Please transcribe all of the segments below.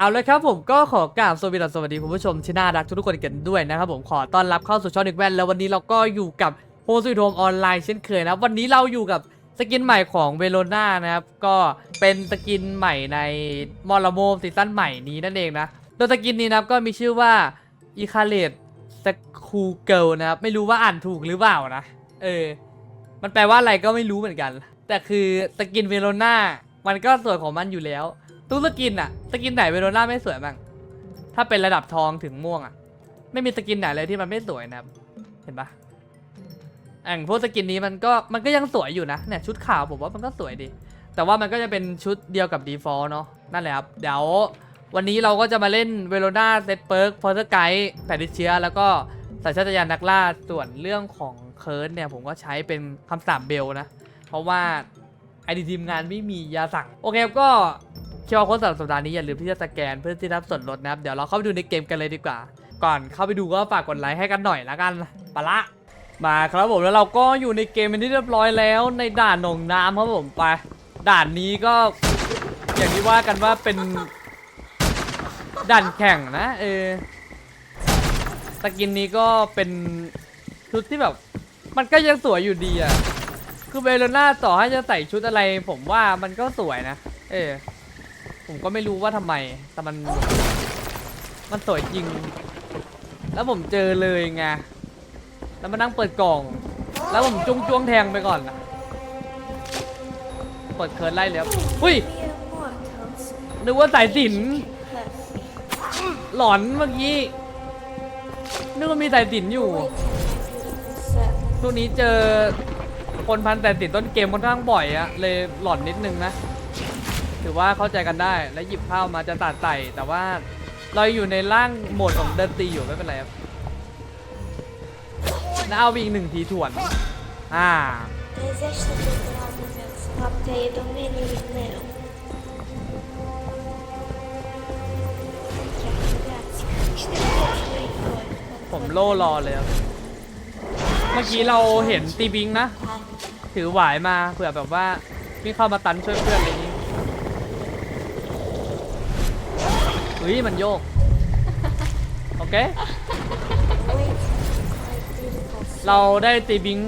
เอาเลยครับผมก็ขอกราบสวัสดีสวัสดีคุณผู้ชมที่น่ารักทุกๆคนกันด้วยนะครับผมขอต้อนรับเข้าสู่ช่องนิกแวนแล้ววันนี้เราก็อยู่กับโฮสวิทโฮมออนไลน์เช่นเคยนะวันนี้เราอยู่กับสกินใหม่ของเวโรนานะครับก็เป็นสกินใหม่ในมอลโมซีซั่นใหม่นี้นั่นเองนะโดยสกินนี้นะครับก็มีชื่อว่าอีคาเลตสคูเกิลนะครับไม่รู้ว่าอ่านถูกหรือเปล่านะเออมันแปลว่าอะไรก็ไม่รู้เหมือนกัน แต่คือสกินเวโรนามันก็สวยของมันอยู่แล้ว ทุกสกินอะสกินไหนเวโรนาไม่สวยบ้าง ถ้าเป็นระดับทองถึงม่วงอะไม่มีสกินไหนเลยที่มันไม่สวยนะครับ เห็นปะอ่างพวกสกินนี้มันก็มันก็ยังสวยอยู่นะเนี่ยชุดขาวผมว่ามันก็สวยดี แต่ว่ามันก็จะเป็นชุดเดียวกับดีฟอลเนาะนั่นแหละครับ เดี๋ยววันนี้เราก็จะมาเล่นเวโรนาเซตเปิร์กพอร์เตอร์ไกด์แพดิเชียแล้วก็สัญชาตญาณนักล่าส่วนเรื่องของเคิร์ดเนี่ยผมก็ใช้เป็นคำสาปเบลนะ เพราะว่าไอดีทีมงานไม่มียาสั่งโอเคครับก็ คียวโค้ดสำหรับสัปดาห์นี้อย่าลืมที่จะสแกนเพื่อที่รับส่วนลดนะครับ เดี๋ยวเราเข้าไปดูในเกมกันเลยดีกว่า ก่อนเข้าไปดูก็ฝากกดไลค์ให้กันหน่อยละกันปะละมาครับผมแล้วเราก็อยู่ในเกมเป็นที่เรียบร้อยแล้วในด่านหนองน้ำครับผมไป ด่านนี้ก็อย่างที่ว่ากันว่าเป็นด่านแข่งนะเออสกินนี้ก็เป็นชุดที่แบบ มันก็ยังสวยอยู่ดีอะคือเบลน่าต่อให้จะใส่ชุดอะไร ผมว่ามันก็สวยนะ เออ ผมก็ไม่รู้ว่าทำไม แต่มัน มันสวยจริง แล้วผมเจอเลยไง แล้วมานั่งเปิดกล่อง แล้วผมจุ้งจ้วงแทงไปก่อนนะเปิดเคิร์ไล่เลยครับอุ้ย นึกว่าสายสิน หลอนเมื่อกี้ นึกว่ามีสายสินอยู่ช่วงนี้เจอคนพันแต่ติดต้นเกมค่อนข้างบ่อยอะเลยหลอนนิดนึงนะ ถือว่าเข้าใจกันได้ แล้วหยิบข้าวมาจะตัดใส่แต่ว่าเราอยู่ในร่างโหมดของเดินตีอยู่ไม่เป็นไรครับแล้วเอาไปอีกหนึ่งทีถ่วน อ่าผมโล่รอเลยครับเมื่อกี้เราเห็นตีบิงนะ ถือหวายมาเผื่อแบบว่าวิ่งเข้ามาตันช่วยเพื่อนอะไรอย่างนี้ เฮ้ยมันโยก โอเค เราได้ตีบิง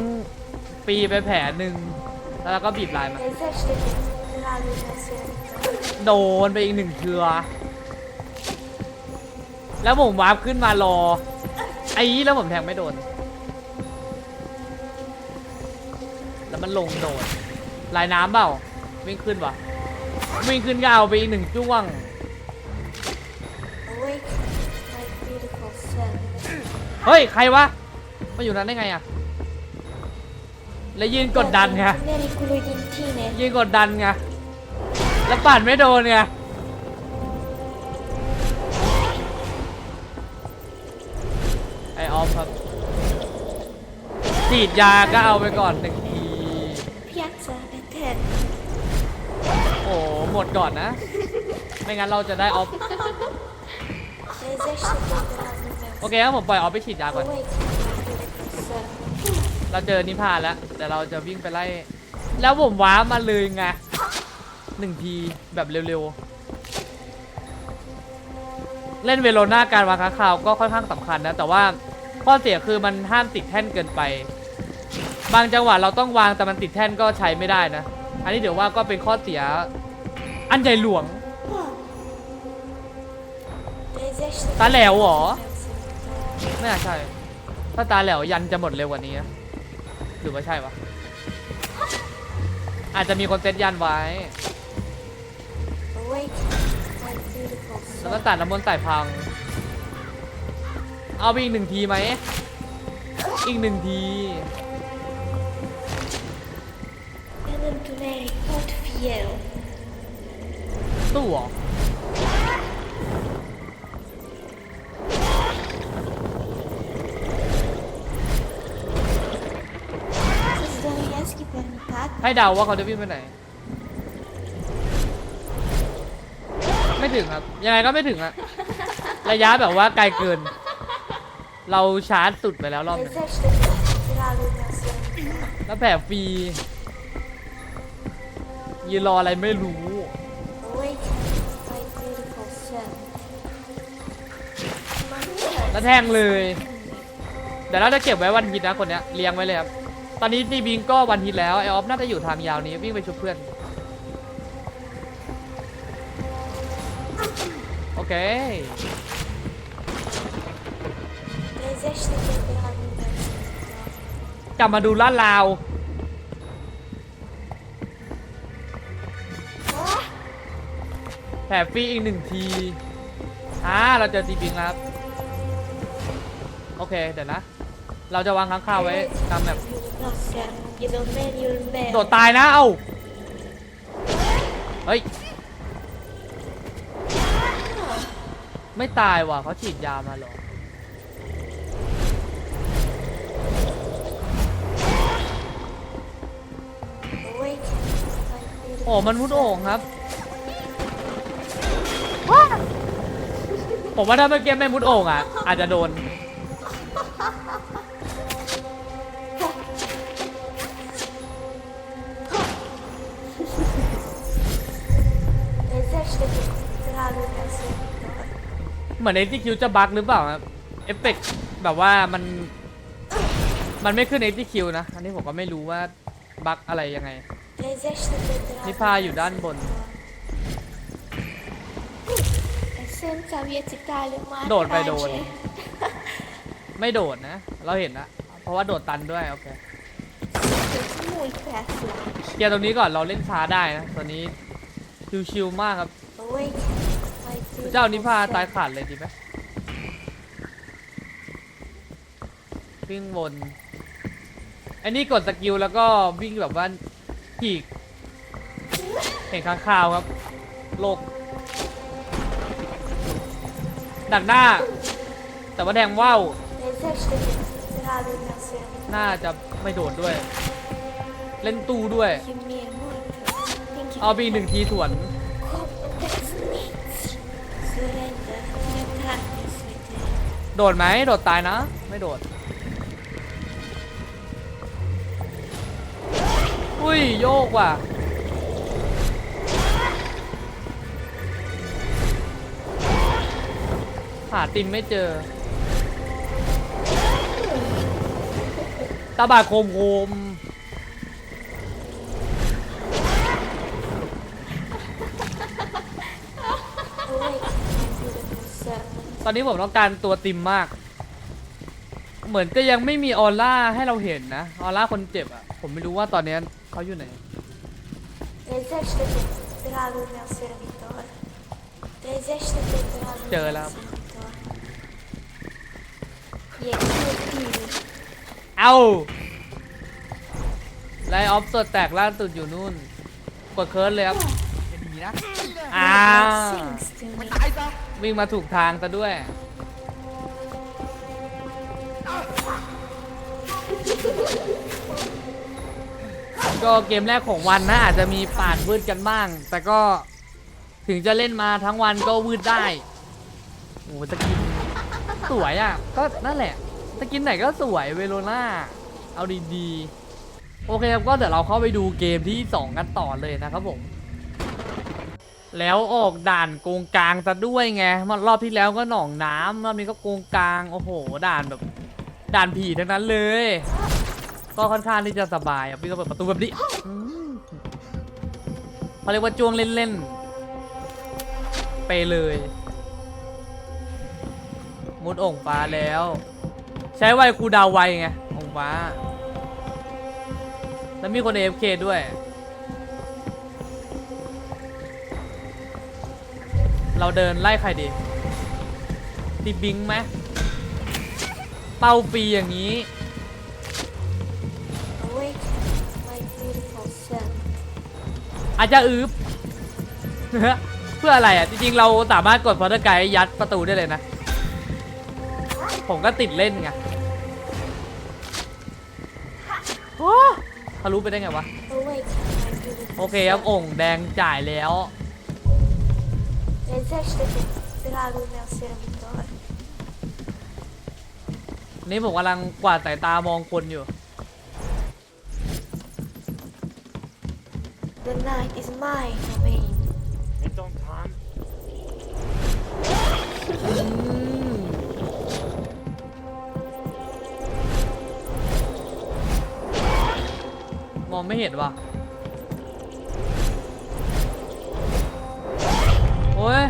ปีไปแผลหนึ่งแล้วเราก็บีบลายมา โดนไปอีกหนึ่งเชือ แล้วผมวาร์ปขึ้นมารอ ไอ้แล้วผมแทงไม่โดน แล้วมันลงโดดลายน้ำเปล่า วิ่งขึ้นวะวิ่งขึ้นก็เอาไปอีกหนึ่งจ้วง เฮ้ย ใครวะมาอยู่นั้นได้ไงอะแล้วยืนกดดันไง Neri Kulugintine. ยืนกดดันไงแล้วปั่นไม่โดนไงไอออฟครับฉีดยาก็เอาไปก่อนหนึ่งที Piazza Beten. โอ้หมดก่อนนะ ไม่งั้นเราจะได้ออฟ Desejas ter alguma โอเคครับผมปล่อยออฟไปฉีดยาก่อน Awake, my beautiful son. เราเจอนิพาแล้วแต่เราจะวิ่งไปไล่ แล้วผมว้าร์ปมาเลยไงหนึ่งทีแบบเร็วๆ เล่นเวโรนาการวางค้างคาวก็ค่อนข้างสำคัญนะ แต่ว่าข้อเสียคือมันห้ามติดแท่นเกินไป บางจังหวะเราต้องวางแต่มันติดแท่นก็ใช้ไม่ได้นะ อันนี้เดี๋ยวว่าก็เป็นข้อเสียอันใหญ่หลวง Desejas ter ตาแหลวเหรอ alguma cena. ไม่น่าใช่ ถ้าตาแหลวยันจะหมดเร็วกว่านี้นะหรือว่าใช่วะ อาจจะมีคนเซตยันไว้ แล้วก็ตัดน้ำมนต์ใส่พัง เอาไปอีกหนึ่งทีไหม อีกหนึ่งที ตู้เหรอ ให้เดาว่าเขาจะวิ่งไปไหน ไม่ถึงครับ ยังไงก็ไม่ถึงอะระยะแบบว่าไกลเกิน เราชาร์จสุดไปแล้วรอบหนึง แล้วแผลฟรียืนรออะไรไม่รู้ แล้วแทงเลย เดี๋ยวเราจะเก็บไว้วันฮิตนะคนเนี้ยเลี้ยงไว้เลยครับ ตอนนี้ดีบิงก็วันฮิตแล้วไอออฟน่าจะอยู่ทางยาวนี้วิ่งไปชุบเพื่อน โอเค กลับมาดูลาดลาว แถบฟรีอีกหนึ่งที อ่า เราเจอดีบิงแล้วครับโอเค เดี๋ยวนะ เราจะวางค้างคาวไว้ตามแบบ Nossa, e do meio e โดดตายนะเอ้าเฮ้ย ไม่ตายว่ะเขาฉีดยามาเหรอ Wait. โอ้มันมุดโอ่งครับ ผมว่าถ้าเมื่อกี้ไม่มุดโอ่งอะ อาจจะโดน เหมือนไอ้ที่คิวจะบั๊กหรือเปล่าครับเอฟเฟกต์แบบว่ามันมันไม่ขึ้นไอ้ที่คิวนะ อันนี้ผมก็ไม่รู้ว่าบั๊กอะไรยังไง Exército Federal. นิพาอยู่ด้านบน Você não sabia que Itália é uma โดดไปโดน grande. ไม่โดดนะ เราเห็นนะเพราะว่าโดดตันด้วย โอเค Muito perto. เคลียร์ตรงนี้ก่อนเราเล่นช้าได้นะตอนนี้ชิวๆมากครับ Wait. Vai ter เจ้านิพาตายขาดเลยดีไหมวิ่งวนอันนี้กดสกิลแล้วก็วิ่งแบบว่าฉีกเห็นข้างคาวครับ โลก ดักหน้า แต่ว่าแทงว่าวน่าจะไม่โดดด้วย เล่นตู้ด้วย เอาบีหนึ่งทีสวน โดดไหมโดดตายนะ ไม่โดด อุ้ย โยกว่ะ หาติมไม่เจอ ตาบาดโคมโคม ตอนนี้ผมต้องการตัวติมมาก เหมือนจะยังไม่มีออร่าให้เราเห็นนะ ออร่าคนเจ็บอะผมไม่รู้ว่าตอนนี้เขาอยู่ไหน Exército Federal União Servitor. Exército Federal União Chờ lắm. Servitor. E aqui o filho. เอาไลออฟตัวแตกล่าสุดอยู่นู่น กดเคิร์ดเลยครับดีนะอ่า Sings วิ่งมาถูกทางซะด้วย ก็เกมแรกของวันนะอาจจะมีปาดวืดกันบ้าง แต่ก็ถึงจะเล่นมาทั้งวันก็วืดได้โอ้สกินสวยอะ ก็นั่นแหละสกินไหนก็สวยเวโรนาเอาดีๆ โอเคครับ ก็เดี๋ยวเราเข้าไปดูเกมที่ 2 กันต่อเลยนะครับผม แล้วออกด่านโกงกลางซะด้วยไงมื่อรอบที่แล้วก็หนองน้ำรอบนี้ก็โกงกลางโอ้โห ด่านแบบ ด่านผีทั้งนั้นเลย ก็ค่อนข้างที่จะสบายอะพี่ก็เปิดประตูแบบนี้เขาเรียกว่าจ้วงเล่นๆ ไปเลย มุดองฟ้าแล้ว ใช้ไวครูดาวไวไงองฟ้า แล้วมีคน AFK ด้วย เราเดินไล่ใครดีดีบิงไหมเป้าปีอย่างนี้ Wait. My beautiful son. อาจจะอึบ เพื่ออะไรอะ จริงๆ เราสามารถกดพอร์ตไกด์ยัดประตูได้เลยนะ ผมก็ติดเล่นไงโอ้ทะลุไปได้ไงวะ Wait. My beautiful โอเคครับ son. โอ่งแดงจ่ายแล้ว E zeszty tych dragów miał serwitować. นี่ผมกำลังกวาดสายตามองคนอยู่ The night is mine, Domain. It's on time. มองไม่เห็นว่ะ อ้ย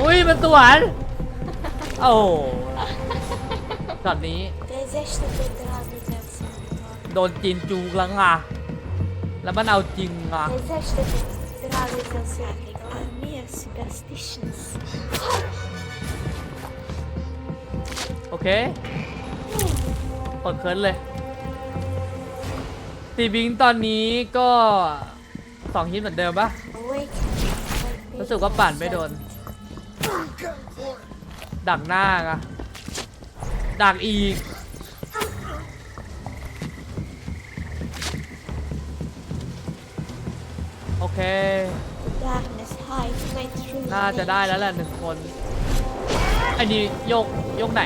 อุ้ยมันสวน โอ้ช็อตนี้ Desejo ter realização. โดนจีนจูกแล้วอะ แล้วมันเอาจริงอะ Desejo ter realização. A minha superstitions. โอเคกดเคิร์นเลย ตีบิงตอนนี้ก็สองฮิตเหมือนเดิมปะรู้สึกว่าปั่นไม่โดน ดักหน้าอะดักอีก โอเค น่าจะได้แล้วแหละหนึ่งคน อันนี้โยก โยกไหน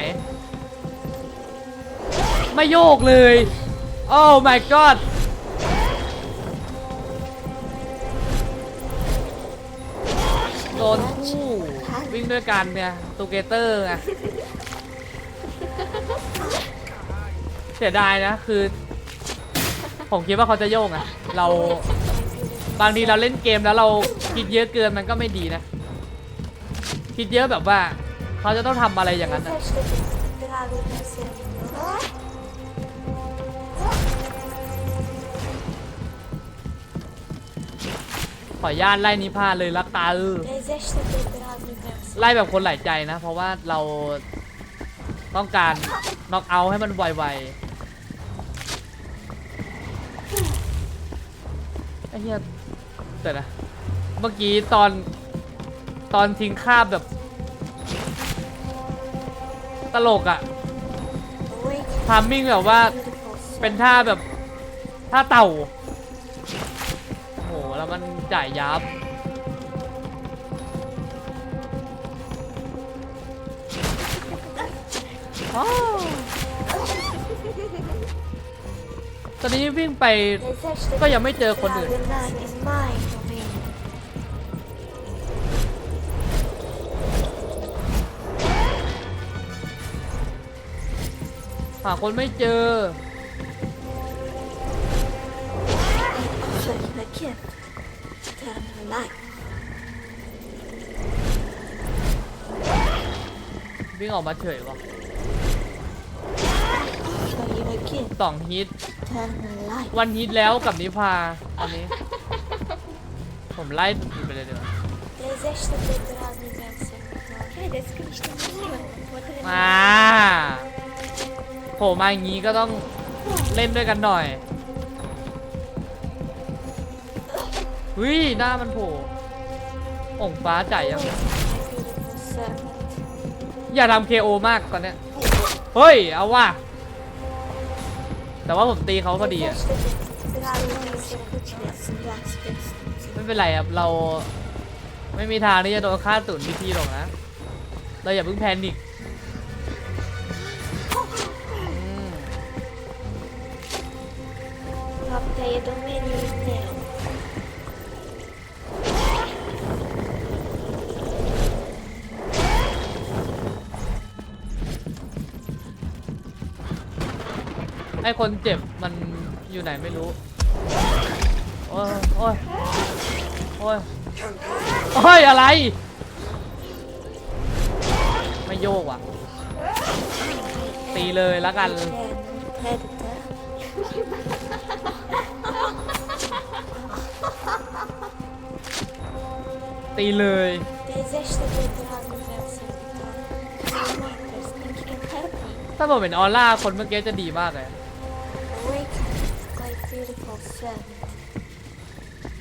ไม่โยกเลย โอ้ my god ดนคู่วิ่งด้วยกันเนี่ยตูเกเตอร์ไงเสียดายนะคือ ผมคิดว่าเขาจะโยกอะเราบางทีเราเล่นเกมแล้วเราคิดเยอะเกินมันก็ไม่ดีนะ คิดเยอะแบบว่า เขาจะต้องทำอะไรอย่างนั้นนะ ขออนุญาตไล่นิพาเลยละกัน Desejo ter realização. ไล่แบบคนหลายใจนะ เพราะว่าเราต้องการน็อกเอาท์ให้มันไวๆไอ้เหี้ยแต่นะเมื่อกี้ตอนตอนทิ้งคาบแบบ ตลกอะ Awaken. ทามมิ่งแบบว่า Beautiful เป็นท่าแบบท่าเต่าโอ้โห แล้วมันจ่ายยับอตอนนี้วิ่งไปก็ยังไม่เจอคนอื่น หาคนไม่เจอ วิ่งออกมาเฉยวะ Offer you a gift. สองฮิต Eternal life. วันฮิตแล้วกับนิพาอันนี้ ผมไล่ไปเลยเดี๋ยวา Desejo ter realização. Hey, that's Christian. What มาโผล่มาอย่างนี้ก็ต้องเล่นด้วยกันหน่อยวิหน้ามันโผล่องค์ฟ้าจ่ายยัง beautiful servant. อย่าทำ KO มากตอนเนี้ยเฮ้ย เอาว่ะ แต่ว่าผมตีเขาพอดีอะไม่เป็นไรครับ เราไม่มีทางที่จะโดนฆ่าตุ่นพิธีหรอกนะ เราอย่าเพิ่งแพนิคอืม Captei domínio meu. ไอคนเจ็บมันอยู่ไหนไม่รู้ โอ้ย โอ้ย โอ้ย โอ้ย อะไร ไม่โยกว่ะ ตีเลยแล้วกัน ตีเลย ถ้าผมเป็นออร่าคนเมื่อกี้จะดีมากเลย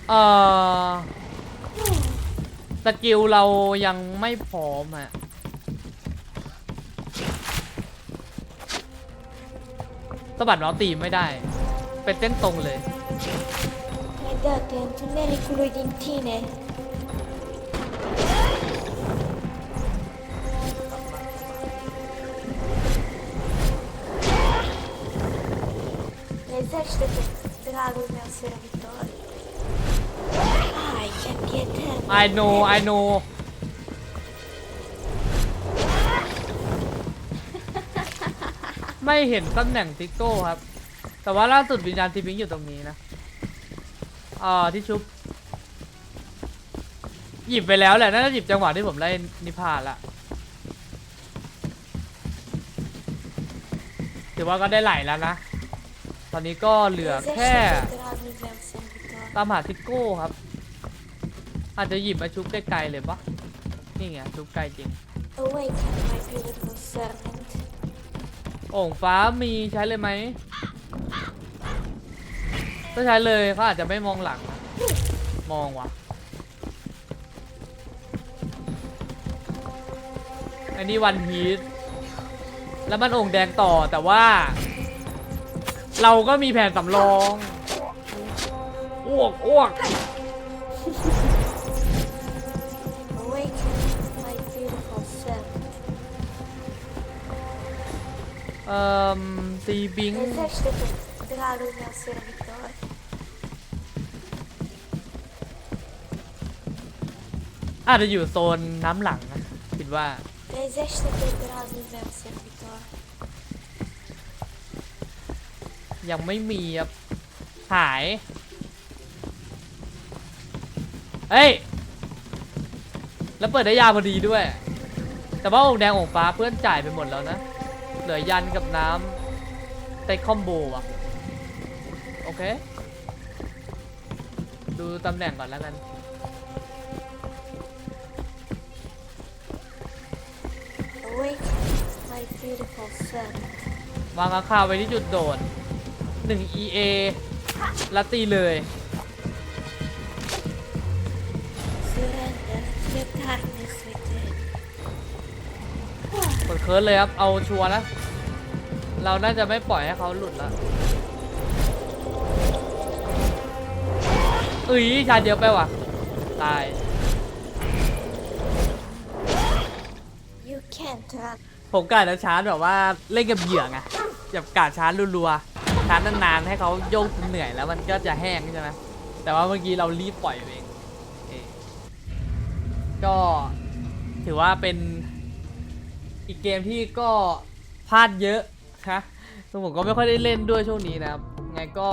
เออสกิลเรายังไม่พร้อมอะสะบัดเมาตีไม่ได้ เป็นเส้นตรงเลย Predate antunele cu din tine. Desește-te, dragul meu servitor. Ai, ce pietre! I know I know ไม่เห็นตำแหน่งทิกโก้ครับ แต่ว่าล่าสุดวิญญาณทีพิงอยู่ตรงนี้นะอ่าที่ชุบ หยิบไปแล้วแหละน่าจะหยิบจังหวะที่ผมไล่นิพาละถือว่าก็ได้ไหลแล้วนะ ตอนนี้ก็เหลือแค่ตามหาทิโก้ครับ อาจจะหยิบมาชุบใกล้ๆเลยปะนี่ไงชุบไกลจริงโอ่งฟ้ามีใช้เลยไหมถ้าใช้เลยเขาอาจจะไม่มองหลัง มองวะอันนี้วันพีทแล้วมันโอ่งแดงต่อแต่ว่า เราก็มีแผนสำรองอ้วกอ้วกเอ่อตีบิง อาจจะอยู่โซนน้ำหลังนะคิดว่า ยังไม่มีครับหายเฮ้ย แล้วเปิดได้ยาพอดีด้วย แต่ว่าองค์แดงองค์ฟ้าเพื่อนจ่ายไปหมดแล้วนะ เหลือยันกับน้ำเต็กคอมโบอะโอเค ดูตำแหน่งก่อนแล้วกัน Awaken, my beautiful servant. วางอาคาไว้ที่จุดโดด 1 EA แล้วตีเลย Surrender to the darkness within. กดเคิร์ดเลยครับ เอาชัวร์นะ เราน่าจะไม่ปล่อยให้เขาหลุดละเอ้ยชาร์จเยอะไปว่ะ ตาย You can't run. ผมกะจะชาร์จแบบว่าเล่นกับเหยื่อไงแบบกะชาร์จรัวๆ ชาร์จนานๆให้เขาโยกจนเหนื่อยแล้วมันก็จะแห้งใช่ไหมแต่ว่าเมื่อกี้เรารีบปล่อยเองก็ถือว่าเป็นอีกเกมที่ก็พลาดเยอะนะซึ่งผมก็ไม่ค่อยได้เล่นด้วยช่วงนี้นะครับไงก็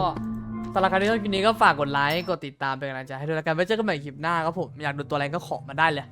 สำหรับใครที่ชอบคลิปนี้ก็ฝากกดไลค์ กดติดตามเป็นกำลังใจให้ด้วยแล้วกันไว้เจอกันใหม่คลิปหน้าครับผม อยากดูตัวอะไรก็ขอมาได้เลย